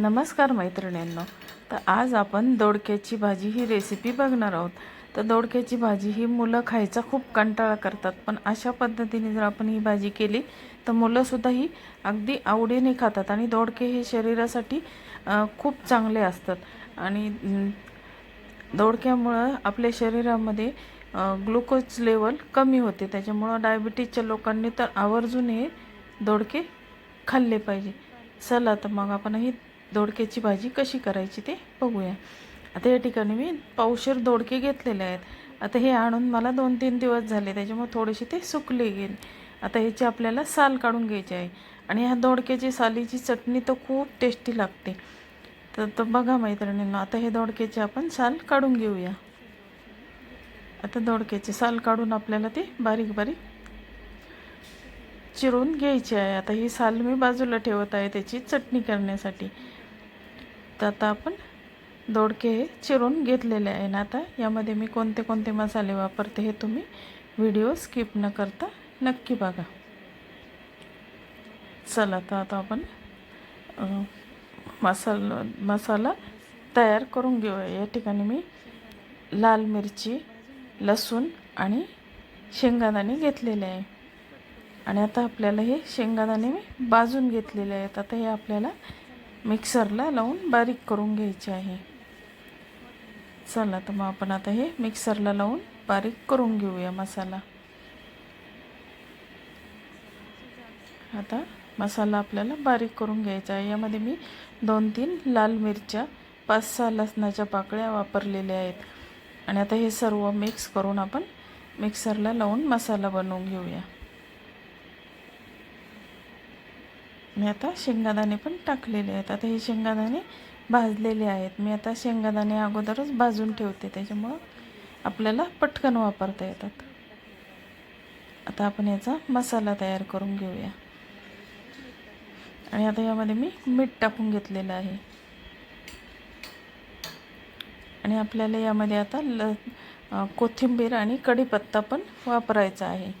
नमस्कार मैत्रिणींनो. तर आज आपण दोडक्याची भाजी ही रेसिपी बघणार आहोत. तर दोडक्याची भाजी ही मुलं खायचा खूप कंटाळा करतात. पण अशा पद्धतीने जर आपण ही भाजी केली तर मुलंसुद्धा ही अगदी आवडीने खातात आणि दोडके हे शरीरासाठी खूप चांगले असतात. आणि दोडक्यामुळं आपल्या शरीरामध्ये ग्लुकोज लेवल कमी होते. त्याच्यामुळं डायबिटीजच्या लोकांनी तर आवर्जून हे दोडके खाल्ले पाहिजे. चला तर मग आपण ही दोडक्याची भाजी कशी करायची ते बघूया. आता या ठिकाणी मी पावशेर दोडके घेतलेले आहेत. आता हे आणून मला दोन तीन दिवस झाले त्याच्यामुळे थोडेसे ते सुकले गेले आता ह्याची आपल्याला साल काढून घ्यायची आहे. आणि ह्या दोडक्याची सालीची चटणी तर खूप टेस्टी लागते. तर तर बघा मैत्रिणींना आता हे दोडक्याची आपण साल काढून घेऊया. आता दोडक्याची साल काढून आपल्याला ते बारीक बारीक चिरून घ्यायची आहे. आता ही साल मी बाजूला ठेवत आहे त्याची चटणी करण्यासाठी. तर आता आपण दोडके हे चिरून घेतलेले आहे ना आता. यामध्ये मी कोणते कोणते मसाले वापरते हे तुम्ही व्हिडिओ स्किप न करता नक्की बघा. चला तर आता आपण अं, मसाला मसाला तयार करून घेऊया. या ठिकाणी मी लाल मिरची लसूण आणि शेंगादाणे घेतलेले आहे. आणि आता आपल्याला हे शेंगादाणे मी भाजून घेतलेले आहेत. आता हे आपल्याला मिक्सरला लावून बारीक करून घ्यायचे आहे. चला तर मग आपण आता हे मिक्सरला लावून बारीक करून घेऊया मसाला. आता मसाला आपल्याला बारीक करून घ्यायचा आहे. यामध्ये मी दोन तीन लाल मिरच्या पाच सहा लसणाच्या पाकळ्या वापरलेल्या आहेत. आणि आता हे सर्व मिक्स करून आपण मिक्सरला लावून मसाला बनवून घेऊया. मी आता शेंगादाणे पण टाकलेले आहेत. आता हे शेंगादाणे भाजलेले आहेत. मी आता शेंगादाणे अगोदरच भाजून ठेवते. त्याच्यामुळं आपल्याला पटकन वापरता येतात. आता आपण याचा मसाला तयार करून घेऊया. आणि आता यामध्ये मी मीठ टाकून घेतलेलं आहे. आणि आपल्याला यामध्ये आता ल कोथिंबीर आणि कढीपत्ता पण वापरायचा आहे.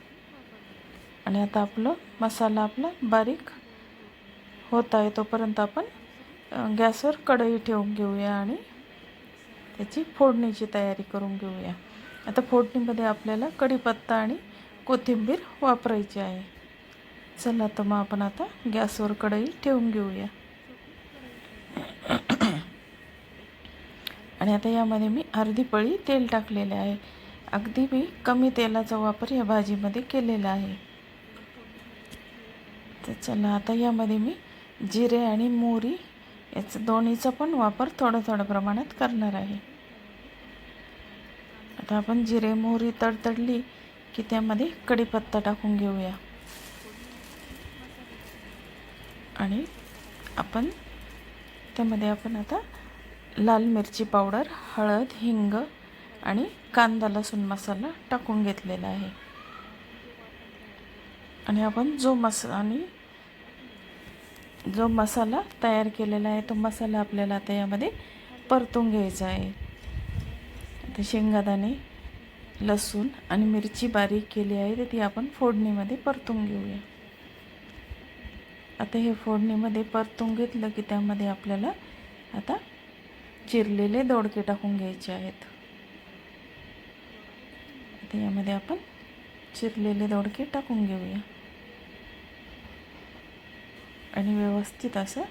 आणि आता आपलं मसाला आपला बारीक होत आहे तोपर्यंत आपण गॅसवर कढई ठेवून घेऊया आणि त्याची फोडणीची तयारी करून घेऊया. आता फोडणीमध्ये आपल्याला कढीपत्ता आणि कोथिंबीर वापरायची आहे. चला तर मग आपण आता गॅसवर कढई ठेवून घेऊया. आणि आता यामध्ये मी अर्धी पळी तेल टाकलेले आहे. अगदी मी कमी तेलाचा वापर या भाजीमध्ये केलेला आहे. तर चला आता यामध्ये मी जिरे आणि मोहरी याचं दोन्हीचा पण वापर थोडं थोड्या प्रमाणात करणार आहे. आता आपण जिरे मोहरी तडतडली की त्यामध्ये कढीपत्ता टाकून घेऊया. आणि आपण त्यामध्ये आपण आता लाल मिरची पावडर हळद हिंग आणि कांदा लसूण मसाला टाकून घेतलेला आहे. आणि आपण जो मसा आणि जो मसाला तयार केलेला आहे तो मसाला आपल्याला आता यामध्ये परतून घ्यायचा आहे. आता शेंगादाणे लसूण आणि मिरची बारीक केली आहे तर ती आपण फोडणीमध्ये परतून घेऊया. आता हे फोडणीमध्ये परतून घेतलं की त्यामध्ये आपल्याला आता चिरलेले दोडके टाकून घ्यायचे आहेत. आता यामध्ये आपण चिरलेले दोडके टाकून घेऊया. आणि व्यवस्थित असं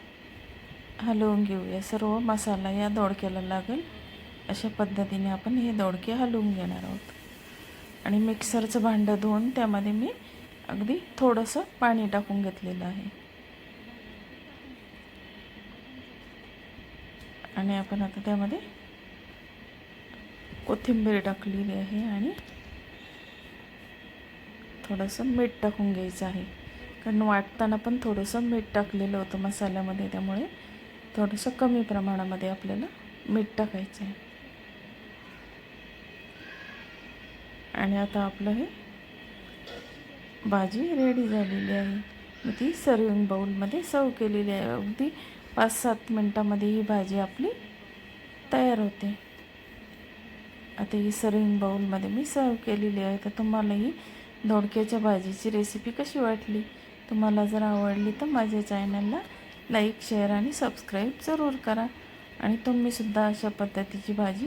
हलवून घेऊया. सर्व मसाला या दोडक्याला लागेल. अशा पद्धतीने आपण हे दोडके हलवून घेणार आहोत. आणि मिक्सरचं भांडं धुवून त्यामध्ये मी अगदी थोडंसं पाणी टाकून घेतलेलं आहे. आणि आपण आता त्यामध्ये कोथिंबीर टाकलेली आहे आणि थोडंसं मीठ टाकून घ्यायचं आहे. कारण वाटताना पण थोडंसं मीठ टाकलेलं होतं मसाल्यामध्ये त्यामुळे थोडंसं कमी प्रमाणामध्ये आपल्याला मीठ टाकायचं आहे. आणि आता आपलं हे भाजी रेडी झालेली आहे. मी ती सर्विंग बाऊलमध्ये सर्व केलेली आहे. अगदी पाच सात मिनटामध्ये ही भाजी आपली तयार होते. आता ही सर्विंग बाऊलमध्ये मी सर्व केलेली आहे. तर तुम्हाला ही दोडक्याच्या भाजीची रेसिपी कशी वाटली? तुम्हाला जर आवडली तर माझ्या चॅनलला लाईक शेअर आणि सबस्क्राईब जरूर करा. आणि तुम्हीसुद्धा अशा पद्धतीची भाजी